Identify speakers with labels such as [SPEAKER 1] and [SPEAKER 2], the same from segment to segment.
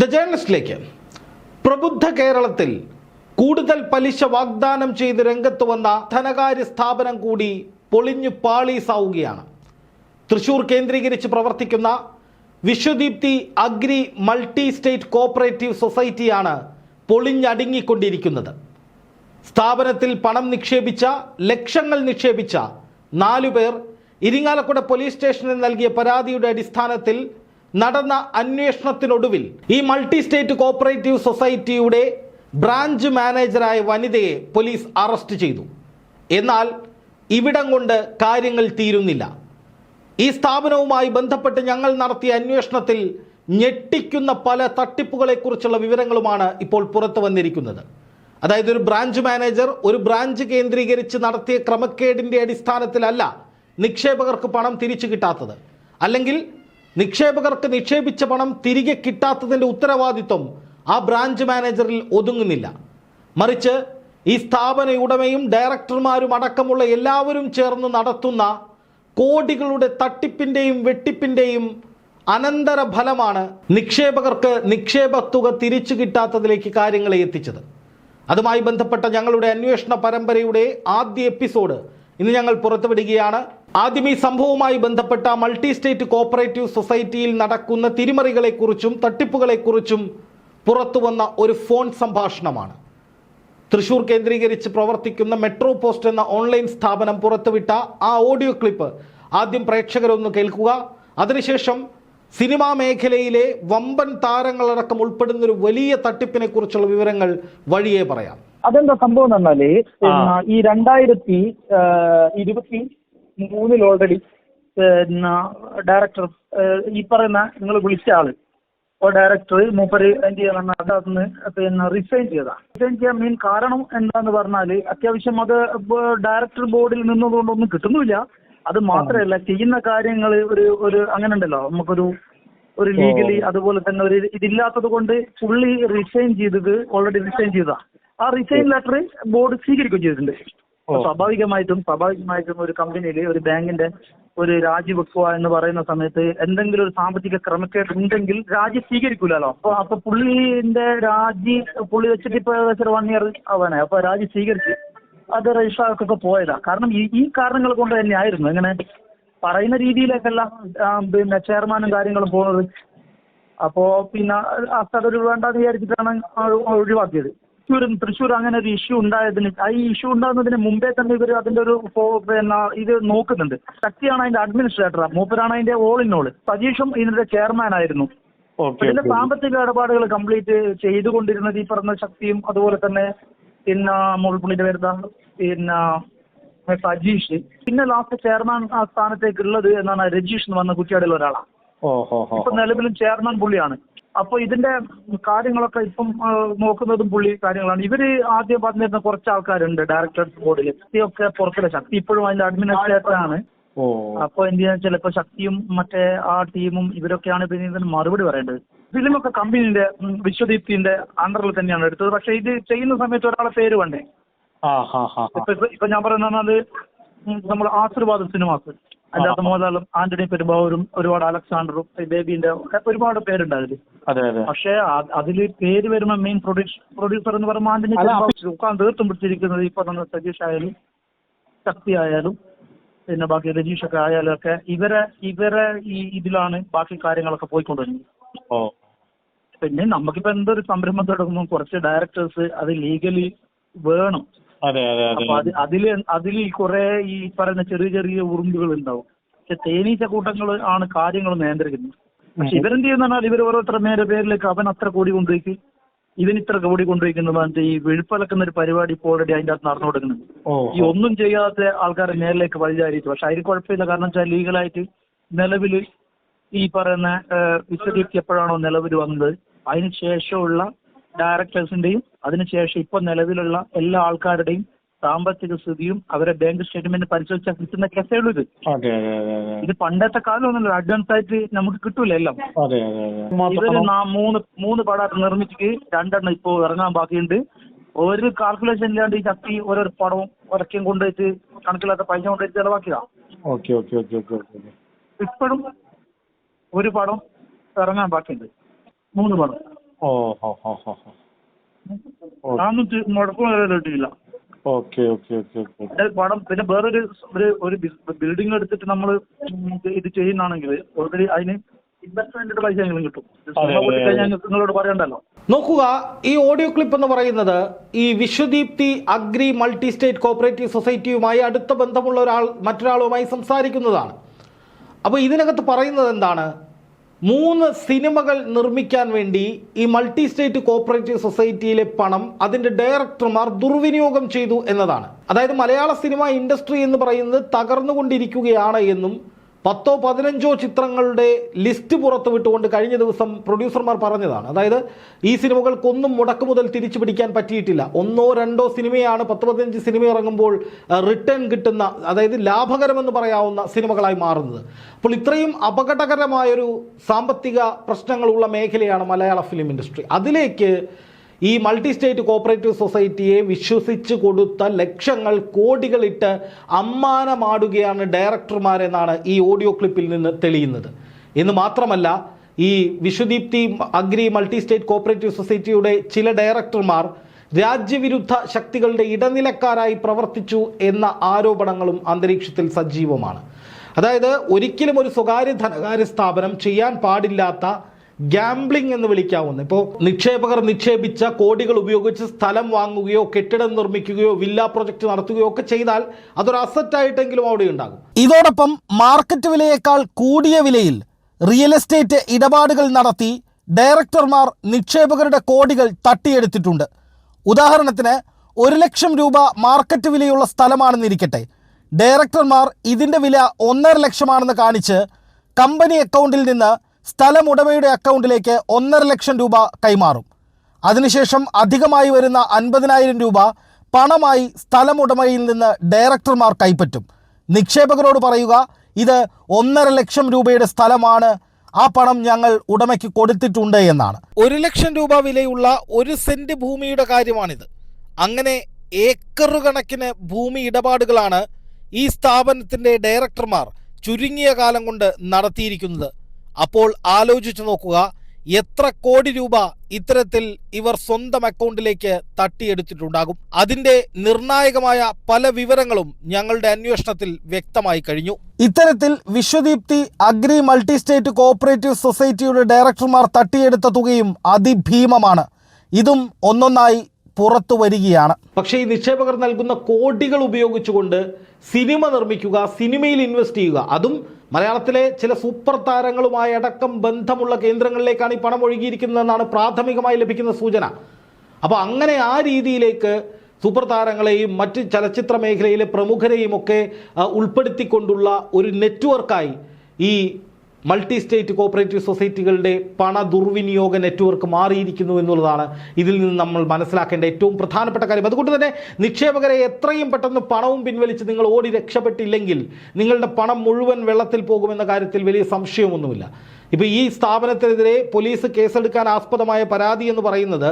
[SPEAKER 1] The ജേണലിസ്റ്റിലേക്ക് പ്രബുദ്ധ കേരളത്തിൽ കൂടുതൽ പലിശ വാഗ്ദാനം ചെയ്ത് രംഗത്ത് വന്ന ധനകാര്യ സ്ഥാപനം കൂടി പൊളിഞ്ഞു പാളീസാവുകയാണ്. തൃശൂർ കേന്ദ്രീകരിച്ച് പ്രവർത്തിക്കുന്ന Vishwadeepthi agri multi state cooperative സൊസൈറ്റിയാണ് പൊളിഞ്ഞടുങ്ങിക്കൊണ്ടിരിക്കുന്നത്. സ്ഥാപനത്തിൽ പണം നിക്ഷേപിച്ച ലക്ഷങ്ങൾ നിക്ഷേപിച്ച നാലു പേർ ഇരിങ്ങാലക്കുട പോലീസ് സ്റ്റേഷനിൽ നൽകിയ പരാതിയുടെ അടിസ്ഥാനത്തിൽ നടന്ന അന്വേഷണത്തിനൊടുവിൽ ഈ മൾട്ടി സ്റ്റേറ്റ് കോപ്പറേറ്റീവ് സൊസൈറ്റിയുടെ ബ്രാഞ്ച് മാനേജറായ വനിതയെ പോലീസ് അറസ്റ്റ് ചെയ്തു. എന്നാൽ ഇവിടം കൊണ്ട് കാര്യങ്ങൾ തീരുന്നില്ല. ഈ സ്ഥാപനവുമായി ബന്ധപ്പെട്ട് ഞങ്ങൾ നടത്തിയ അന്വേഷണത്തിൽ ഞെട്ടിക്കുന്ന പല തട്ടിപ്പുകളെക്കുറിച്ചുള്ള വിവരങ്ങളുമാണ് ഇപ്പോൾ പുറത്തു വന്നിരിക്കുന്നത്. അതായത് ഒരു ബ്രാഞ്ച് മാനേജർ ഒരു ബ്രാഞ്ച് കേന്ദ്രീകരിച്ച് നടത്തിയ ക്രമക്കേടിന്റെ അടിസ്ഥാനത്തിലല്ല നിക്ഷേപകർക്ക് പണം തിരിച്ചു കിട്ടാത്തത്. അല്ലെങ്കിൽ നിക്ഷേപകർക്ക് നിക്ഷേപിച്ച പണം തിരികെ കിട്ടാത്തതിന്റെ ഉത്തരവാദിത്വം ആ ബ്രാഞ്ച് മാനേജറിൽ ഒതുങ്ങുന്നില്ല. മറിച്ച് ഈ സ്ഥാപന ഉടമയും ഡയറക്ടർമാരും അടക്കമുള്ള എല്ലാവരും ചേർന്ന് നടത്തുന്ന കോടികളുടെ തട്ടിപ്പിന്റെയും വെട്ടിപ്പിന്റെയും അനന്തര ഫലമാണ് നിക്ഷേപകർക്ക് നിക്ഷേപ തുക തിരിച്ചു കിട്ടാത്തതിലേക്ക് കാര്യങ്ങളെ എത്തിച്ചത്. അതുമായി ബന്ധപ്പെട്ട ഞങ്ങളുടെ അന്വേഷണ പരമ്പരയുടെ ആദ്യ എപ്പിസോഡ് ഇന്ന് ഞങ്ങൾ പുറത്തുവിടുകയാണ്. ആദ്യം ഈ സംഭവവുമായി ബന്ധപ്പെട്ട മൾട്ടി സ്റ്റേറ്റ് കോപ്പറേറ്റീവ് സൊസൈറ്റിയിൽ നടക്കുന്ന തിരിമറികളെക്കുറിച്ചും തട്ടിപ്പുകളെക്കുറിച്ചും പുറത്തു വന്ന ഒരു ഫോൺ സംഭാഷണമാണ്. തൃശൂർ കേന്ദ്രീകരിച്ച് പ്രവർത്തിക്കുന്ന മെട്രോ പോസ്റ്റ് എന്ന ഓൺലൈൻ സ്ഥാപനം പുറത്തുവിട്ട ആ ഓഡിയോ ക്ലിപ്പ് ആദ്യം പ്രേക്ഷകരൊന്ന് കേൾക്കുക. അതിനുശേഷം സിനിമാ മേഖലയിലെ വമ്പൻ താരങ്ങളടക്കം ഉൾപ്പെടുന്ന ഒരു വലിയ തട്ടിപ്പിനെ കുറിച്ചുള്ള വിവരങ്ങൾ വഴിയേ പറയാം.
[SPEAKER 2] അതെന്താ സംഭവം എന്ന് പറഞ്ഞാൽ ഈ രണ്ടായിരത്തി ഇരുപത്തി മൂന്നിൽ ഓൾറെഡി പിന്നെ ഡയറക്ടർ ഈ പറയുന്ന നിങ്ങൾ വിളിച്ച ആൾ. ഓ ഡയറക്ടർ മൂപ്പര് എന്ത് ചെയ്യണം അതിന് പിന്നെ റിസൈൻ ചെയ്താ. റിസൈൻ ചെയ്യാൻ മെയിൻ കാരണം എന്താന്ന് പറഞ്ഞാൽ അത്യാവശ്യം അത് ഡയറക്ടർ ബോർഡിൽ നിന്നതുകൊണ്ടൊന്നും കിട്ടുന്നില്ല അത് മാത്രമല്ല ചെയ്യുന്ന കാര്യങ്ങൾ ഒരു ഒരു അങ്ങനെ ഉണ്ടല്ലോ നമുക്കൊരു ഒരു ലീഗലി അതുപോലെ തന്നെ ഒരു ഇതില്ലാത്തത് കൊണ്ട് പുള്ളി റിസൈൻ ചെയ്തത് ഓൾറെഡി റിസൈൻ ചെയ്താ. ആ റിസൈൻ ലെറ്റർ ബോർഡ് സ്വീകരിക്കുകയും ചെയ്തിട്ടുണ്ട്. സ്വാഭാവികമായിട്ടും സ്വാഭാവികമായിട്ടും ഒരു കമ്പനിയിൽ ഒരു ബാങ്കിന്റെ ഒരു രാജി വെക്കുക എന്ന് പറയുന്ന സമയത്ത് എന്തെങ്കിലും ഒരു സാമ്പത്തിക ക്രമക്കേട് ഉണ്ടെങ്കിൽ രാജി സ്വീകരിക്കൂലല്ലോ. അപ്പൊ അപ്പൊ പുള്ളിന്റെ രാജി പുള്ളി വെച്ചിട്ട് ഇപ്പൊ ഏകദേശം വൺ ഇയർ ആവാനായി. അപ്പൊ രാജി സ്വീകരിച്ച് അത് രജിസ്ട്രാർക്കൊക്കെ പോയതാ. കാരണം ഈ ഈ കാരണങ്ങൾ കൊണ്ട് തന്നെയായിരുന്നു ഇങ്ങനെ പറയുന്ന രീതിയിലേക്കല്ല പിന്നെ ചെയർമാനും കാര്യങ്ങളും പോകുന്നത്. അപ്പോ പിന്നെ അതൊരു വേണ്ടാന്ന് വിചാരിച്ചിട്ടാണ് ഒഴിവാക്കിയത്. തൃശ്ശൂർ തൃശ്ശൂർ അങ്ങനെ ഒരു ഇഷ്യൂ ഉണ്ടായതിന് ആ ഈ ഇഷ്യൂ ഉണ്ടാകുന്നതിന് മുമ്പേ തന്നെ ഇവർ അതിന്റെ ഒരു പിന്നെ ഇത് നോക്കുന്നുണ്ട്. ശക്തിയാണ് അതിന്റെ അഡ്മിനിസ്ട്രേറ്റർ മൂപ്പരാണ് അതിന്റെ ഓൾ ഇൻ ഓൾ സജീഷും ഇതിന്റെ ചെയർമാൻ ആയിരുന്നു. ഇതിന്റെ സാമ്പത്തിക ഇടപാടുകൾ കംപ്ലീറ്റ് ചെയ്തുകൊണ്ടിരുന്നത് ഈ പറഞ്ഞ ശക്തിയും അതുപോലെ തന്നെ പിന്നെ മുൾപ്പുള്ളിന്റെ വരുന്ന പിന്നെ സജീഷ്. പിന്നെ ലാസ്റ്റ് ചെയർമാൻ ആ സ്ഥാനത്തേക്ക് ഉള്ളത് എന്നാണ് രജീഷ് എന്ന് പറഞ്ഞ കുറ്റിയാടിൽ ഒരാളാണ് ഇപ്പൊ നിലവിലും ചെയർമാൻ പുള്ളിയാണ്. അപ്പൊ ഇതിന്റെ കാര്യങ്ങളൊക്കെ ഇപ്പം നോക്കുന്നതും പുള്ളി കാര്യങ്ങളാണ്. ഇവർ ആദ്യം പറഞ്ഞിരുന്ന കുറച്ച് ആൾക്കാരുണ്ട് ഡയറക്ടേഴ്സ് ബോർഡിൽ ശക്തിയൊക്കെ പുറത്തില്ല. ശക്തി ഇപ്പോഴും അതിന്റെ അഡ്മിനിസ്ട്രേറ്റർ ആണ്. അപ്പൊ എന്ത് വെച്ചാൽ ഇപ്പൊ ശക്തിയും മറ്റേ ആ ടീമും ഇവരൊക്കെയാണ് പിന്നെ ഇതിന് മറുപടി പറയേണ്ടത്. ഫിലിമൊക്കെ കമ്പനിന്റെ വിശ്വദീപ്തിന്റെ അണ്ടറിൽ തന്നെയാണ് എടുത്തത്. പക്ഷെ ഇത് ചെയ്യുന്ന സമയത്ത് ഒരാളെ പേര് വേണ്ടേ? ഇപ്പൊ ഞാൻ പറയുന്നത് നമ്മൾ ആശീർവാദ സിനിമാസ്. അകത്ത് മോഹൻലാലും ആന്റണി പെരുമ്പാവൂരും ഒരുപാട് അലക്സാണ്ടറും ഈ ബേബിന്റെ ഒക്കെ ഒരുപാട് പേരുണ്ട് അതിൽ
[SPEAKER 3] അതെ അതെ.
[SPEAKER 2] പക്ഷേ അതിൽ പേര് വരുന്ന മെയിൻ പ്രൊഡ്യൂസ് പ്രൊഡ്യൂസർ എന്ന് പറയുമ്പോൾ ആന്റണി പെരുമ്പാവൂർ ഉക്കാൻ തീർത്തും പിടിച്ചിരിക്കുന്നത് ഇപ്പൊ പറഞ്ഞ സജീഷ് ആയാലും ശക്തി ആയാലും പിന്നെ ബാക്കി രജീഷ് ഒക്കെ ആയാലും ഒക്കെ ഇവരെ ഇവരെ ഈ ഇതിലാണ് ബാക്കി കാര്യങ്ങളൊക്കെ പോയിക്കൊണ്ടിരുന്നത്. പിന്നെ നമുക്കിപ്പോ എന്തൊരു സംരംഭം തുടങ്ങുമ്പോൾ കുറച്ച് ഡയറക്ടേഴ്സ് അത് ലീഗലി വേണം. അപ്പൊ അത് അതിൽ അതിൽ കുറെ ഈ പറയുന്ന ചെറിയ ചെറിയ ഉറുമ്പുകൾ ഉണ്ടാവും പക്ഷെ തേനീച്ച കൂട്ടങ്ങൾ ആണ് കാര്യങ്ങൾ നിയന്ത്രിക്കുന്നത്. പക്ഷെ ഇവരെന്ത് ചെയ്യുന്ന ഇവർ ഓരോരുത്തരുടെ നേരെ പേരിലേക്ക് അവൻ അത്ര കോടി കൊണ്ടുപോയി. ഇവൻ ഇത്ര കോടി കൊണ്ടുപോയിക്കുന്നത് പറഞ്ഞിട്ട് ഈ വിഴുപ്പലക്കുന്ന ഒരു പരിപാടി ഇപ്പോൾ ഓൾറെഡി അതിന്റെ അകത്ത് നടന്നു കൊടുക്കുന്നുണ്ട്.
[SPEAKER 3] ഓ
[SPEAKER 2] ഈ ഒന്നും ചെയ്യാത്ത ആൾക്കാരെ നേരിലേക്ക് വഴിചാരിച്ചു. പക്ഷെ അതിന് കുഴപ്പമില്ല. കാരണം വെച്ചാൽ ലീഗലായിട്ട് നിലവിൽ ഈ പറയുന്ന വിശ്വദീപ്തി എപ്പോഴാണോ നിലവിൽ വന്നത് അതിന് ശേഷമുള്ള ഡയറക്ടേഴ്സിന്റെയും അതിനുശേഷം ഇപ്പൊ നിലവിലുള്ള എല്ലാ ആൾക്കാരുടെയും സാമ്പത്തിക സ്ഥിതിയും അവരെ ബാങ്ക് സ്റ്റേറ്റ്മെന്റ് പരിശോധിച്ചാൽ കിട്ടുന്ന കേസേ ഉള്ളൂ ഇത്. ഇത് പണ്ടത്തെ കാലമൊന്നുമല്ല അഡ്വാൻസ് ആയിട്ട് നമുക്ക് കിട്ടൂല എല്ലാം. ഇവർ നാ- മൂന്ന് മൂന്ന് പടം നിർമ്മിച്ചിട്ട് രണ്ടെണ്ണം ഇപ്പോ ഇറങ്ങാൻ ബാക്കിയുണ്ട്. ഒരു കാൽക്കുലേഷൻ ഇല്ലാണ്ട് ഈ ശക്തി ഓരോ പടവും ഒരക്കും കൊണ്ടുപോയിട്ട് കണക്കില്ലാത്ത പൈസ കൊണ്ടുപോയിട്ട് ചെലവാക്കിയതാ.
[SPEAKER 3] Okay okay okay okay okay.
[SPEAKER 2] ഇപ്പോഴും ഒരു പടം ഇറങ്ങാൻ ബാക്കിയുണ്ട്. മൂന്ന് പടം.
[SPEAKER 3] ഓ ഹോ ഹോ ഹോ ഹോ.
[SPEAKER 2] നാനൂറ്റി മുടക്കം വരെ കിട്ടിയില്ല.
[SPEAKER 3] Okay okay okay okay.
[SPEAKER 2] പിന്നെ വേറൊരു ഒരു ഒരു ബിൽഡിംഗ് എടുത്തിട്ട് നമ്മൾ ഇത് ചെയ്യുന്നതാണെങ്കിൽ ഓൾറെഡി അതിന് ഇൻവെസ്റ്റ്മെന്റിന്റെ പൈസ എങ്കിലും കിട്ടും. നിങ്ങളോട് പറയണ്ടല്ലോ.
[SPEAKER 1] നോക്കുക ഈ ഓഡിയോ ക്ലിപ്പ് എന്ന് പറയുന്നത് ഈ Vishwadeepthi agri multi state cooperative സൊസൈറ്റിയുമായി അടുത്ത ബന്ധമുള്ള ഒരാൾ മറ്റൊരാളുമായി സംസാരിക്കുന്നതാണ്. അപ്പോൾ ഇതിനകത്ത് പറയുന്നത് എന്താണ്? മൂന്ന് സിനിമകൾ നിർമ്മിക്കാൻ വേണ്ടി ഈ മൾട്ടി സ്റ്റേറ്റ് കോപ്പറേറ്റീവ് സൊസൈറ്റിയിലെ പണം അതിന്റെ ഡയറക്ടർമാർ ദുർവിനിയോഗം ചെയ്തു എന്നതാണ്. അതായത് മലയാള സിനിമ ഇൻഡസ്ട്രി എന്ന് പറയുന്നത് തകർന്നുകൊണ്ടിരിക്കുകയാണ് എന്നും പത്തോ പതിനഞ്ചോ ചിത്രങ്ങളുടെ ലിസ്റ്റ് പുറത്തു വിട്ടുകൊണ്ട് കഴിഞ്ഞ ദിവസം പ്രൊഡ്യൂസർമാർ പറഞ്ഞതാണ്. അതായത് ഈ സിനിമകൾക്കൊന്നും മുടക്ക് മുതൽ തിരിച്ചു പിടിക്കാൻ പറ്റിയിട്ടില്ല. ഒന്നോ രണ്ടോ സിനിമയാണ് പത്ത് പതിനഞ്ച് സിനിമ ഇറങ്ങുമ്പോൾ റിട്ടേൺ കിട്ടുന്ന അതായത് ലാഭകരമെന്ന് പറയാവുന്ന സിനിമകളായി മാറുന്നത്. അപ്പോൾ ഇത്രയും അപകടകരമായൊരു സാമ്പത്തിക പ്രശ്നങ്ങളുള്ള മേഖലയാണ് മലയാള ഫിലിം ഇൻഡസ്ട്രി അതിലേക്ക് ഈ മൾട്ടി സ്റ്റേറ്റ് കോപ്പറേറ്റീവ് സൊസൈറ്റിയെ വിശ്വസിച്ച് കൊടുത്ത ലക്ഷങ്ങൾ കോടികളിട്ട് അമ്മാനമാടുകയാണ് ഡയറക്ടർമാരെന്നാണ് ഈ ഓഡിയോ ക്ലിപ്പിൽ നിന്ന് തെളിയുന്നത്. എന്ന് മാത്രമല്ല ഈ Vishwadeepthi agri multi state cooperative സൊസൈറ്റിയുടെ ചില ഡയറക്ടർമാർ രാജ്യവിരുദ്ധ ശക്തികളുടെ ഇടനിലക്കാരായി പ്രവർത്തിച്ചു എന്ന ആരോപണങ്ങളും അന്തരീക്ഷത്തിൽ സജീവമാണ്. അതായത് ഒരിക്കലും ഒരു സ്വകാര്യ ധനകാര്യ സ്ഥാപനം ചെയ്യാൻ പാടില്ലാത്ത ഗാംബ്ലിംഗ് എന്ന് വിളിക്കാവുന്ന ഇപ്പോൾ നിക്ഷേപകർ നിക്ഷേപിച്ച കോടികൾ ഉപയോഗിച്ച് സ്ഥലം വാങ്ങുകയോ കെട്ടിടം നിർമ്മിക്കുകയോ വില്ല പ്രൊജക്ട് നടത്തുകയോ ഒക്കെ ചെയ്താൽ അതൊരു അസറ്റായിട്ടെങ്കിലും അവിടെ ഉണ്ടാകും. ഇതോടൊപ്പം മാർക്കറ്റ് വിലയേക്കാൾ കൂടിയ വിലയിൽ റിയൽ എസ്റ്റേറ്റ് ഇടപാടുകൾ നടത്തി ഡയറക്ടർമാർ നിക്ഷേപകരുടെ കോടികൾ തട്ടിയെടുത്തിട്ടുണ്ട്. ഉദാഹരണത്തിന് ഒരു ലക്ഷം രൂപ മാർക്കറ്റ് വിലയുള്ള സ്ഥലമാണെന്നിരിക്കട്ടെ. ഡയറക്ടർമാർ ഇതിന്റെ വില ഒന്നര ലക്ഷമാണെന്ന് കാണിച്ച് കമ്പനി അക്കൗണ്ടിൽ നിന്ന് സ്ഥലമുടമയുടെ അക്കൗണ്ടിലേക്ക് ഒന്നര ലക്ഷം രൂപ കൈമാറും. അതിനുശേഷം അധികമായി വരുന്ന അൻപതിനായിരം രൂപ പണമായി സ്ഥലമുടമയിൽ നിന്ന് ഡയറക്ടർമാർ കൈപ്പറ്റും. നിക്ഷേപകരോട് പറയുക ഇത് ഒന്നര ലക്ഷം രൂപയുടെ സ്ഥലമാണ്. ആ പണം ഞങ്ങൾ ഉടമയ്ക്ക് കൊടുത്തിട്ടുണ്ട് എന്നാണ്. ഒരു ലക്ഷം രൂപ വിലയുള്ള ഒരു സെന്റ് ഭൂമിയുടെ കാര്യമാണിത്. അങ്ങനെ ഏക്കർ കണക്കിന് ഭൂമി ഇടപാടുകളാണ് ഈ സ്ഥാപനത്തിന്റെ ഡയറക്ടർമാർ ചുരുങ്ങിയ കാലം കൊണ്ട് നടത്തിയിരിക്കുന്നത്. അപ്പോൾ ആലോചിച്ചു നോക്കുക എത്ര കോടി രൂപ ഇത്തരത്തിൽ ഇവർ സ്വന്തം അക്കൗണ്ടിലേക്ക് തട്ടിയെടുത്തിട്ടുണ്ടാകും. അതിന്റെ നിർണായകമായ പല വിവരങ്ങളും ഞങ്ങളുടെ അന്വേഷണത്തിൽ വ്യക്തമായി കഴിഞ്ഞു. ഇത്തരത്തിൽ Vishwadeepthi agri multi state cooperative സൊസൈറ്റിയുടെ ഡയറക്ടർമാർ തട്ടിയെടുത്ത തുകയും അതിഭീമമാണ്. ഇതും ഒന്നൊന്നായി പുറത്തു വരികയാണ്. പക്ഷേ ഈ നിക്ഷേപകർ നൽകുന്ന കോടികൾ ഉപയോഗിച്ചുകൊണ്ട് സിനിമ നിർമ്മിക്കുക സിനിമയിൽ ഇൻവെസ്റ്റ് ചെയ്യുക. അതും മലയാളത്തിലെ ചില സൂപ്പർ താരങ്ങളുമായി അടക്കം ബന്ധമുള്ള കേന്ദ്രങ്ങളിലേക്കാണ് ഈ പണം ഒഴുകിയിരിക്കുന്നതെന്നാണ് പ്രാഥമികമായി ലഭിക്കുന്ന സൂചന. അപ്പോൾ അങ്ങനെ ആ രീതിയിലേക്ക് സൂപ്പർ താരങ്ങളെയും മറ്റ് ചലച്ചിത്ര മേഖലയിലെ പ്രമുഖരെയും ഒക്കെ ഉൾപ്പെടുത്തിക്കൊണ്ടുള്ള ഒരു നെറ്റ്വർക്കായി ഈ മൾട്ടി സ്റ്റേറ്റ് കോപ്പറേറ്റീവ് സൊസൈറ്റികളുടെ പണ ദുർവിനിയോഗ നെറ്റ്വർക്ക് മാറിയിരിക്കുന്നു എന്നുള്ളതാണ് ഇതിൽ നിന്ന് നമ്മൾ മനസ്സിലാക്കേണ്ട ഏറ്റവും പ്രധാനപ്പെട്ട കാര്യം. അതുകൊണ്ട് തന്നെ നിക്ഷേപകരെ എത്രയും പെട്ടെന്ന് പണവും പിൻവലിച്ച് നിങ്ങൾ ഓടി രക്ഷപ്പെട്ടില്ലെങ്കിൽ നിങ്ങളുടെ പണം മുഴുവൻ വെള്ളത്തിൽ പോകുമെന്ന കാര്യത്തിൽ വലിയ സംശയമൊന്നുമില്ല. ഇപ്പോൾ ഈ സ്ഥാപനത്തിനെതിരെ പോലീസ് കേസെടുക്കാൻ ആസ്പദമായ പരാതി എന്ന് പറയുന്നത്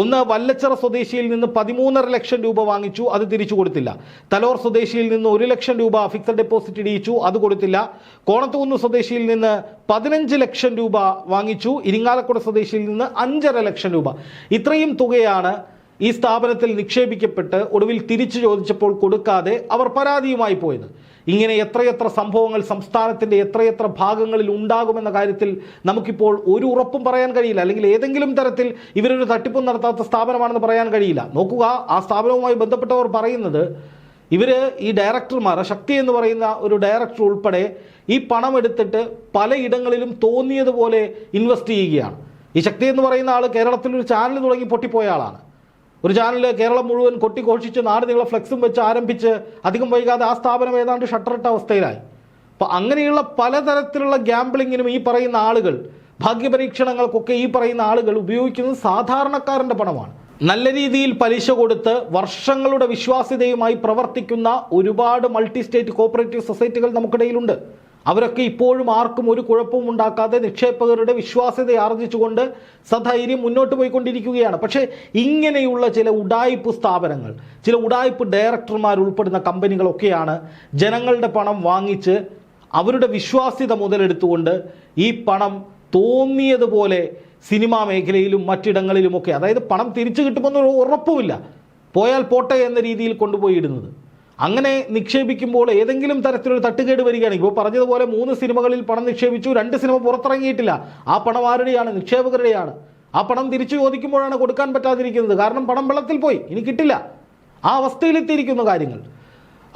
[SPEAKER 1] ഒന്ന് വല്ലച്ചിറ സ്വദേശിയിൽ നിന്ന് പതിമൂന്നര ലക്ഷം രൂപ വാങ്ങിച്ചു അത് തിരിച്ചു കൊടുത്തില്ല. തലോർ സ്വദേശിയിൽ നിന്ന് ഒരു ലക്ഷം രൂപ ഫിക്സഡ് ഡെപ്പോസിറ്റ് ഇടിയിച്ചു അത് കൊടുത്തില്ല. കോണത്തുകുന്ന് സ്വദേശിയിൽ നിന്ന് പതിനഞ്ച് ലക്ഷം രൂപ വാങ്ങിച്ചു ഇരിങ്ങാലക്കുട സ്വദേശിയിൽ നിന്ന് അഞ്ചര ലക്ഷം രൂപ. ഇത്രയും തുകയാണ് ഈ സ്ഥാപനത്തിൽ നിക്ഷേപിക്കപ്പെട്ട് ഒടുവിൽ തിരിച്ചു ചോദിച്ചപ്പോൾ കൊടുക്കാതെ അവർ പരാതിയുമായി പോയത്. ഇങ്ങനെ എത്രയെത്ര സംഭവങ്ങൾ സംസ്ഥാനത്തിന്റെ എത്രയെത്ര ഭാഗങ്ങളിൽ ഉണ്ടാകുമെന്ന കാര്യത്തിൽ നമുക്കിപ്പോൾ ഒരു ഉറപ്പും പറയാൻ കഴിയില്ല. അല്ലെങ്കിൽ ഏതെങ്കിലും തരത്തിൽ ഇവരൊരു തട്ടിപ്പും നടത്താത്ത സ്ഥാപനമാണെന്ന് പറയാൻ കഴിയില്ല. നോക്കുക ആ സ്ഥാപനവുമായി ബന്ധപ്പെട്ടവർ പറയുന്നത് ഇവർ ഈ ഡയറക്ടർമാർ ശക്തി എന്ന് പറയുന്ന ഒരു ഡയറക്ടർ ഉൾപ്പെടെ ഈ പണം എടുത്തിട്ട് പലയിടങ്ങളിലും തോന്നിയതുപോലെ ഇൻവെസ്റ്റ് ചെയ്യുകയാണ്. ഈ ശക്തി എന്ന് പറയുന്ന ആൾ കേരളത്തിൽ ഒരു ചാനൽ തുടങ്ങി പൊട്ടിപ്പോയ ആളാണ്. ഒരു ചാനൽ കേരളം മുഴുവൻ കൊട്ടിഘോഷിച്ച് നാട് നിങ്ങളെ ഫ്ലെക്സും വെച്ച് ആരംഭിച്ച് അധികം വൈകാതെ ആ സ്ഥാപനം ഏതാണ്ട് ഷട്ടറിട്ട അവസ്ഥയിലായി. അപ്പോൾ അങ്ങനെയുള്ള പലതരത്തിലുള്ള ഗ്യാംബ്ലിങ്ങിനും ഈ പറയുന്ന ആളുകൾ ഭാഗ്യപരീക്ഷണങ്ങൾക്കൊക്കെ ഈ പറയുന്ന ആളുകൾ ഉപയോഗിക്കുന്നത് സാധാരണക്കാരന്റെ പണമാണ്. നല്ല രീതിയിൽ പലിശ കൊടുത്ത് വർഷങ്ങളുടെ വിശ്വാസ്യതയുമായി പ്രവർത്തിക്കുന്ന ഒരുപാട് മൾട്ടി സ്റ്റേറ്റ് കോപ്പറേറ്റീവ് സൊസൈറ്റികൾ നമുക്കിടയിലുണ്ട്. അവരൊക്കെ ഇപ്പോഴും ആർക്കും ഒരു കുഴപ്പവും ഉണ്ടാക്കാതെ നിക്ഷേപകരുടെ വിശ്വാസ്യത ആർജിച്ചുകൊണ്ട് സധൈര്യം മുന്നോട്ട് പോയിക്കൊണ്ടിരിക്കുകയാണ്. പക്ഷേ ഇങ്ങനെയുള്ള ചില ഉടായ്പ് സ്ഥാപനങ്ങൾ ചില ഉടായ്പ് ഡയറക്ടർമാർ ഉൾപ്പെടുന്ന കമ്പനികളൊക്കെയാണ് ജനങ്ങളുടെ പണം വാങ്ങിച്ച് അവരുടെ വിശ്വാസ്യത മുതലെടുത്തുകൊണ്ട് ഈ പണം തോന്നിയതുപോലെ സിനിമാ മേഖലയിലും മറ്റിടങ്ങളിലുമൊക്കെ അതായത് പണം തിരിച്ചു കിട്ടുമെന്നൊരു ഉറപ്പുമില്ല പോയാൽ പോട്ടെ എന്ന രീതിയിൽ കൊണ്ടുപോയി ഇടുന്നത്. അങ്ങനെ നിക്ഷേപിക്കുമ്പോൾ ഏതെങ്കിലും തരത്തിലൊരു തട്ടുകേട് വരികയാണെങ്കിൽ ഇപ്പോൾ പറഞ്ഞതുപോലെ മൂന്ന് സിനിമകളിൽ പണം നിക്ഷേപിച്ചു രണ്ട് സിനിമ പുറത്തിറങ്ങിയിട്ടില്ല. ആ പണം ആരുടെയാണ്? നിക്ഷേപകരുടെയാണ്. ആ പണം തിരിച്ചു ചോദിക്കുമ്പോഴാണ് കൊടുക്കാൻ പറ്റാതിരിക്കുന്നത്. കാരണം പണം വെള്ളത്തിൽ പോയി ഇനി കിട്ടില്ല. ആ അവസ്ഥയിലെത്തിയിരിക്കുന്ന കാര്യങ്ങൾ.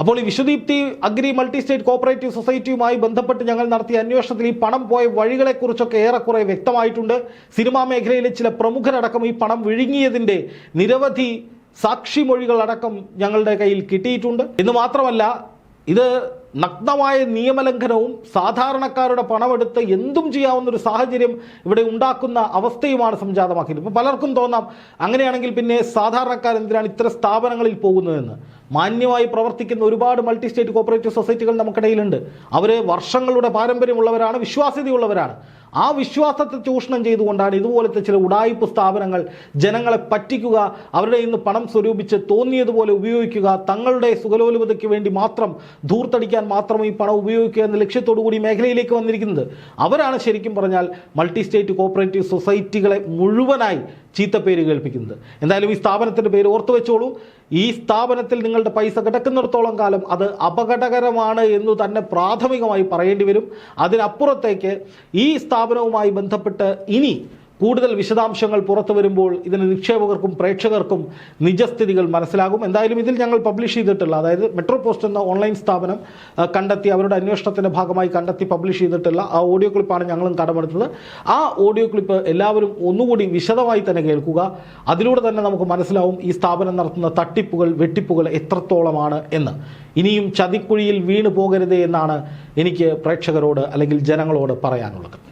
[SPEAKER 1] അപ്പോൾ ഈ Vishwadeepthi agri multi state cooperative സൊസൈറ്റിയുമായി ബന്ധപ്പെട്ട് ഞങ്ങൾ നടത്തിയ അന്വേഷണത്തിൽ ഈ പണം പോയ വഴികളെക്കുറിച്ചൊക്കെ ഏറെക്കുറെ വ്യക്തമായിട്ടുണ്ട്. സിനിമാ മേഖലയിലെ ചില പ്രമുഖരടക്കം ഈ പണം വിഴുങ്ങിയതിന്റെ നിരവധി സാക്ഷിമൊഴികളടക്കം ഞങ്ങളുടെ കയ്യിൽ കിട്ടിയിട്ടുണ്ട്. എന്ന് മാത്രമല്ല ഇത് നഗ്നമായ നിയമലംഘനവും സാധാരണക്കാരുടെ പണമെടുത്ത് എന്തും ചെയ്യാവുന്ന ഒരു സാഹചര്യം ഇവിടെ ഉണ്ടാക്കുന്ന അവസ്ഥയുമാണ് സംജാതമാക്കിയത്. ഇപ്പോൾ പലർക്കും തോന്നാം അങ്ങനെയാണെങ്കിൽ പിന്നെ സാധാരണക്കാർ എന്തിനാണ് ഇത്ര സ്ഥാപനങ്ങളിൽ പോകുന്നതെന്ന്? മാന്യമായി പ്രവർത്തിക്കുന്ന ഒരുപാട് മൾട്ടി സ്റ്റേറ്റ് കോപ്പറേറ്റീവ് സൊസൈറ്റികൾ നമുക്കിടയിലുണ്ട്. അവർ വർഷങ്ങളുടെ പാരമ്പര്യമുള്ളവരാണ് വിശ്വാസ്യതയുള്ളവരാണ്. ആ വിശ്വാസത്തെ ചൂഷണം ചെയ്തുകൊണ്ടാണ് ഇതുപോലത്തെ ചില ഉടായിപ്പ് സ്ഥാപനങ്ങൾ ജനങ്ങളെ പറ്റിക്കുക അവരുടെ ഇന്ന് പണം സ്വരൂപിച്ച് തോന്നിയതുപോലെ ഉപയോഗിക്കുക തങ്ങളുടെ സുഖലോലുപതയ്ക്ക് വേണ്ടി മാത്രം ധൂർത്തടിക്കാൻ മാത്രം ഈ പണം ഉപയോഗിക്കുക എന്ന ലക്ഷ്യത്തോടു കൂടി മേഖലയിലേക്ക് വന്നിരിക്കുന്നത്. അവരാണ് ശരിക്കും പറഞ്ഞാൽ മൾട്ടി സ്റ്റേറ്റ് കോപ്പറേറ്റീവ് സൊസൈറ്റികളെ മുഴുവനായി ചീത്തപ്പേര് കേൾപ്പിക്കുന്നത്. എന്തായാലും ഈ സ്ഥാപനത്തിന്റെ പേര് ഓർത്തു വെച്ചോളൂ. ഈ സ്ഥാപനത്തിൽ നിങ്ങളുടെ പൈസ കിടക്കുന്നിടത്തോളം കാലം അത് അപകടകരമാണ് എന്ന് തന്നെ പ്രാഥമികമായി പറയേണ്ടി വരും. അതിനപ്പുറത്തേക്ക് ഈ സ്ഥാപനവുമായി ബന്ധപ്പെട്ട് ഇനി കൂടുതൽ വിശദാംശങ്ങൾ പുറത്തു വരുമ്പോൾ ഇതിന് നിക്ഷേപകർക്കും പ്രേക്ഷകർക്കും നിജസ്ഥിതികൾ മനസ്സിലാകും. എന്തായാലും ഇതിൽ ഞങ്ങൾ പബ്ലിഷ് ചെയ്തിട്ടില്ല. അതായത് മെട്രോ പോസ്റ്റ് എന്ന ഓൺലൈൻ സ്ഥാപനം കണ്ടെത്തി അവരുടെ അന്വേഷണത്തിന്റെ ഭാഗമായി കണ്ടെത്തി പബ്ലിഷ് ചെയ്തിട്ടുള്ള ആ ഓഡിയോ ക്ലിപ്പാണ് ഞങ്ങളും കടമെടുത്തത്. ആ ഓഡിയോ ക്ലിപ്പ് എല്ലാവരും ഒന്നുകൂടി വിശദമായി തന്നെ കേൾക്കുക. അതിലൂടെ തന്നെ നമുക്ക് മനസ്സിലാവും ഈ സ്ഥാപനം നടത്തുന്ന തട്ടിപ്പുകൾ വെട്ടിപ്പുകൾ എത്രത്തോളമാണ് എന്ന്. ഇനിയും ചതിക്കുഴിയിൽ വീണു പോകരുതേ എന്നാണ് എനിക്ക് പ്രേക്ഷകരോട് അല്ലെങ്കിൽ ജനങ്ങളോട് പറയാനുള്ളത്.